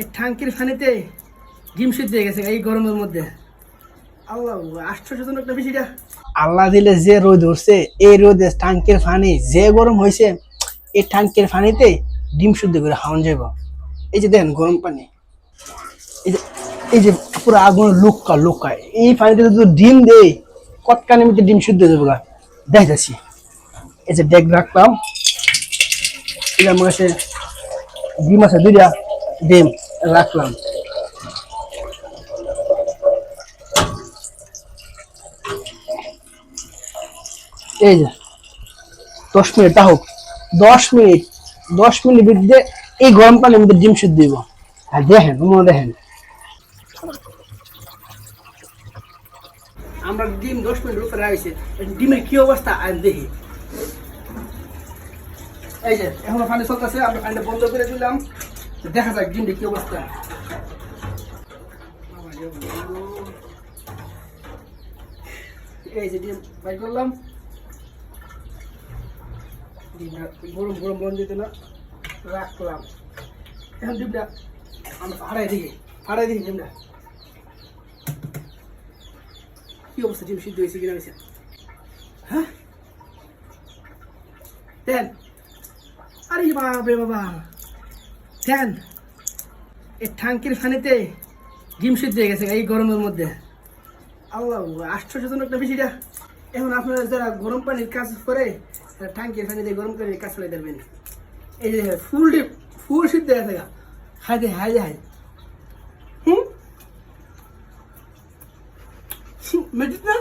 এই ট্যাঙ্কির ফানিতে ডিম সিদ্ধ হয়ে গেছে, এই গরমের মধ্যে। আল্লাহ, আশ্চর্যজনক না বেশিটা আল্লাহ দিলে যে রোদ উঠছে, এই রোদে ট্যাঙ্কের ফানি যে গরম হয়েছে, এই ট্যাঙ্কের ফানিতে ডিম শুদ্ধ করে খাওয়ান যাব এই যে দেন গরম পানি, এই যে এই যে পুরো আগুন লুকা লুকায় এই পানিতে যদি ডিম দেই কটকানের মধ্যে ডিম শুদ্ধ যাবে গা? দেখ যাচ্ছি এই যে ডেক রাখলাম যে আমার কাছে ডিম আছে দুইটা, ডিম। রাখলাম। এই যে, দশ মিনিট তা হোক দশ মিনিট দশ মিনিট বিরুদ্ধে এই গরম পানির মধ্যে ডিম সিদ্ধ দিব। আর দেখেন তোমরা দেখেন। আমরা ডিম দশ মিনিট উপরে রাখছি ডিমের কি অবস্থা? আর দেখি। এই যে, এখনও পানি চলতেছে, আমরা পানিটা বন্ধ করে দিলাম। দেখা যাক ডিমটা কি অবস্থা? এই যে ডিম বাই করলাম। গরম গরম বন্ধ দিতে না, রাখলাম। এখন ডিমটা আমরা ফাড়াই দিই ফাড়াই দিই ডিমটা। কি অবস্থা, ডিম সিদ্ধ হয়েছে কিনা হয়েছে? হ্যাঁ? দেন। আরে বাপরে বাবা। দেন, এই ট্যাঙ্কির ফানিতে ডিম সিদ্ধ গেছে এই গরমের মধ্যে। আল্লাহ, আশ্চর্যজনক না বেশিটা এখন আপনারা যারা গরম পানির কাজ করে, তারা ট্যাঙ্কির পানিতে গরম পানির কাজ করে দেবেন এই যে ফুল ডিপ ফুল সিদ্ধ গেছে হাই দে হাই হাই হুম? মেডিট না?